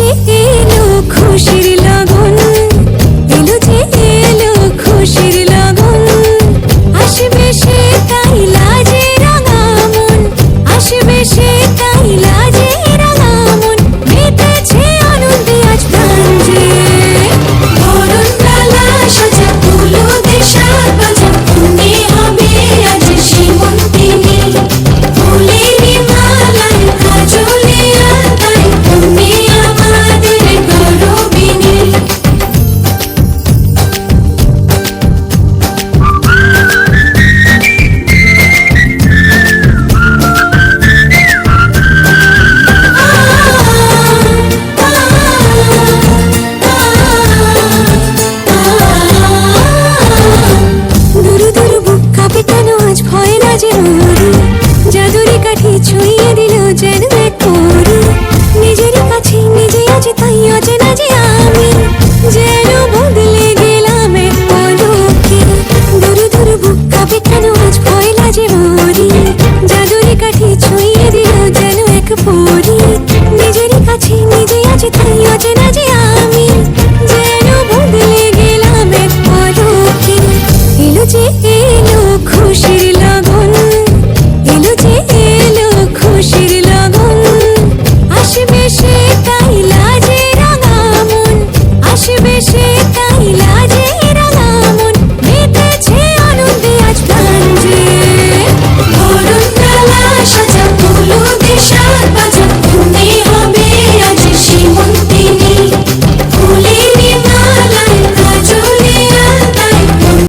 এলো এলো খুশির লগন। 几天涯。